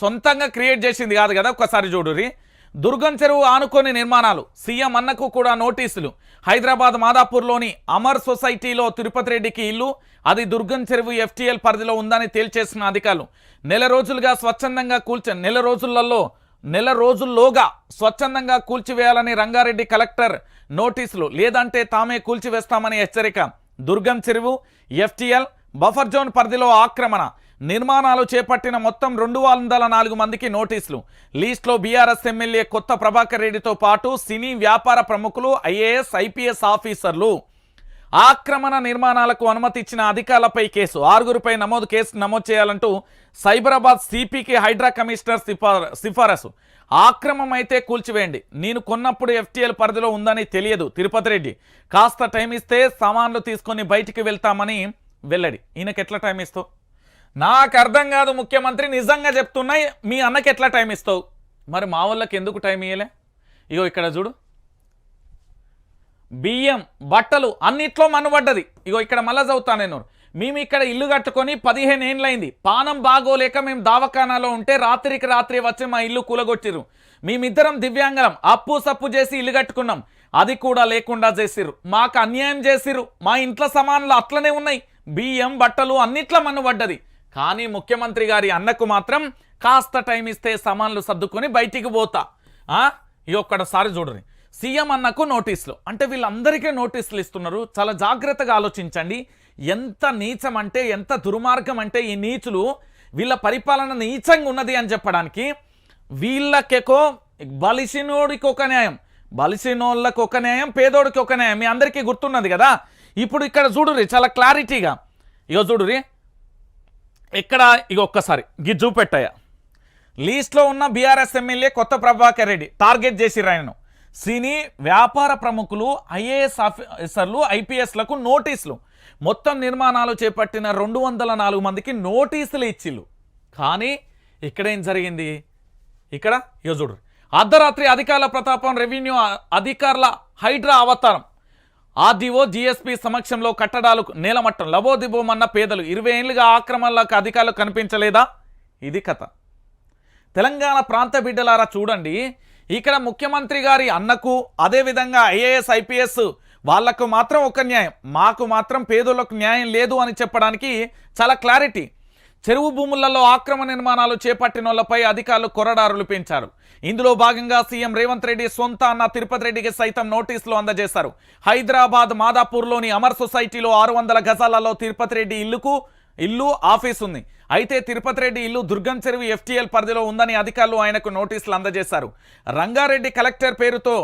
సొంతంగా క్రియేట్ చేసింది కాదు కదా ఒక్కసారి చూడురి దుర్గం చెరువు ఆనుకొని నిర్మాణాలు. సీఎం అన్నకు కూడా నోటీసులు. హైదరాబాద్ మాదాపూర్లోని అమర్ సొసైటీలో తిరుపతి రెడ్డికి ఇల్లు అది దుర్గం చెరువు ఎఫ్టీఎల్ పరిధిలో ఉందని తేల్చేసిన అధికారులు. నెల రోజులుగా స్వచ్ఛందంగా కూల్చ నెల రోజులలో నెల రోజుల్లోగా స్వచ్ఛందంగా కూల్చివేయాలని రంగారెడ్డి కలెక్టర్ నోటీసులు. లేదంటే తామే కూల్చివేస్తామని హెచ్చరిక. దుర్గం చెరువు ఎఫ్టీఎల్ బఫర్ జోన్ పరిధిలో ఆక్రమణ. నిర్మాణాలు చేపట్టిన మొత్తం రెండు వందల నాలుగు మందికి నోటీసులు. లీస్ట్లో బీఆర్ఎస్ ఎమ్మెల్యే కొత్త ప్రభాకర్ రెడ్డితో పాటు సినీ వ్యాపార ప్రముఖులు ఐఏఎస్ ఐపీఎస్ ఆఫీసర్లు. ఆక్రమణ నిర్మాణాలకు అనుమతి ఇచ్చిన అధికారులపై కేసు. ఆరుగురిపై నమోదు కేసు నమోదు చేయాలంటూ సైబరాబాద్ సిపికి హైడ్రా కమిషనర్ సిఫారసు. ఆక్రమం అయితే కూల్చివేయండి. నేను కొన్నప్పుడు ఎఫ్టీఎల్ పరిధిలో ఉందని తెలియదు తిరుపతి రెడ్డి. కాస్త టైం ఇస్తే సామాన్లు తీసుకొని బయటికి వెళ్తామని వెళ్ళడి ఈయనకి ఎట్లా టైం ఇస్తావు? నాకు అర్థం కాదు ముఖ్యమంత్రి నిజంగా చెప్తున్నాయి. మీ అన్నకి ఎట్లా టైం ఇస్తావు? మరి మా వాళ్ళకి ఎందుకు టైం ఇయ్యలే? ఇగో ఇక్కడ చూడు. బియ్యం బట్టలు అన్నిట్లో మనుబడ్డది ఇగో ఇక్కడ మళ్ళా చదువుతా నేను. మేము ఇక్కడ ఇల్లు కట్టుకొని పదిహేను ఏండ్లైంది పానం బాగోలేక మేము దావఖానాలో ఉంటే రాత్రికి రాత్రి వచ్చి మా ఇల్లు కూలగొట్టిరు మేమిద్దరం దివ్యాంగం అప్పు సప్పు చేసి ఇల్లు కట్టుకున్నాం. అది కూడా లేకుండా చేసిర్రు. మాకు అన్యాయం చేసిర్రు. మా ఇంట్లో సమానులు అట్లనే ఉన్నాయి. బియ్యం బట్టలు అన్నిట్లో మనుబడ్డది కానీ ముఖ్యమంత్రి గారి అన్నకు మాత్రం కాస్త టైం ఇస్తే సమాన్లు సర్దుకొని బయటికి పోతా. ఆ? ఇక ఒక్కడసారి చూడరు. సీఎం అన్నకు నోటీసులు. అంటే వీళ్ళందరికీ నోటీసులు ఇస్తున్నారు. చాలా జాగ్రత్తగా ఆలోచించండి. ఎంత నీచం అంటే ఎంత దుర్మార్గం అంటే ఈ నీచులు వీళ్ళ పరిపాలన నీచంగా ఉన్నది అని చెప్పడానికి వీళ్ళకెకో బలిసినోడికి ఒక న్యాయం బలిసినోళ్ళకి ఒక న్యాయం పేదోడికి ఒక న్యాయం. మీ అందరికీ గుర్తున్నది కదా? ఇప్పుడు ఇక్కడ చూడురి చాలా క్లారిటీగా. ఇక చూడురి ఇక్కడ ఇక ఒక్కసారి గి చూపెట్టయ్యా. లీస్ట్లో ఉన్న బీఆర్ఎస్ ఎమ్మెల్యే కొత్త ప్రభాకర్ రెడ్డి టార్గెట్ చేసిర్రు ఆయనను. సినీ వ్యాపార ప్రముఖులు ఐఏఎస్ ఆఫీసర్లు ఐపీఎస్లకు నోటీసులు. మొత్తం నిర్మాణాలు చేపట్టిన రెండు వందల నాలుగు మందికి నోటీసులు ఇచ్చిళ్ళు. కానీ ఇక్కడ ఏం జరిగింది? ఇక్కడ యోజుడు అర్ధరాత్రి అధికారుల ప్రతాపం రెవెన్యూ అధికారుల హైడ్రా అవతారం. ఆర్డీఓ జీఎస్పీ సమక్షంలో కట్టడాలు నేలమట్టం లబోదిబోమన్న పేదలు ఇరవై ఏళ్ళుగా ఆక్రమణలకు అధికారులు కనిపించలేదా? ఇది కథ. తెలంగాణ ప్రాంత బిడ్డలారా చూడండి. ఇక్కడ ముఖ్యమంత్రి గారి అన్నకు అదేవిధంగా ఐఏఎస్ ఐపీఎస్ వాళ్ళకు మాత్రం ఒక న్యాయం. మాకు మాత్రం పేదలకు న్యాయం లేదు అని చెప్పడానికి చాలా క్లారిటీ. చెరువు భూములలో ఆక్రమ నిర్మాణాలు చేపట్టిన వాళ్ళపై అధికారులు కొరడారులు పెంచారు. ఇందులో భాగంగా సీఎం రేవంత్ రెడ్డి సొంత అన్న తిరుపతి రెడ్డికి సైతం నోటీసులు అందజేశారు. హైదరాబాద్ మాదాపూర్లోని అమర్ సొసైటీలో ఆరు వందల గజాలలో తిరుపతి రెడ్డి ఇల్లుకు ఇల్లు ఆఫీస్ ఉంది. అయితే తిరుపతి రెడ్డి ఇల్లు దుర్గం చెరువు ఎఫ్టీఎల్ పరిధిలో ఉందని అధికారులు ఆయనకు నోటీసులు అందజేశారు. రంగారెడ్డి కలెక్టర్ పేరుతో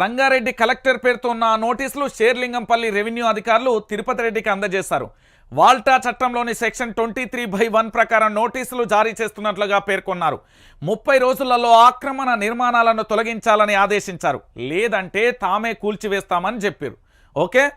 రంగారెడ్డి కలెక్టర్ పేరుతో ఉన్న ఆ నోటీసులు షేర్లింగంపల్లి రెవెన్యూ అధికారులు తిరుపతి రెడ్డికి అందజేశారు. వాల్టా చట్టంలోని section twenty three by one ప్రకారం నోటీసులు జారీ చేస్తున్నట్లుగా పేర్కొన్నారు. ముప్పై రోజులలో ఆక్రమణ నిర్మాణాలను తొలగించాలని ఆదేశించారు. లేదంటే తామే కూల్చివేస్తామని చెప్పారు. ఓకే?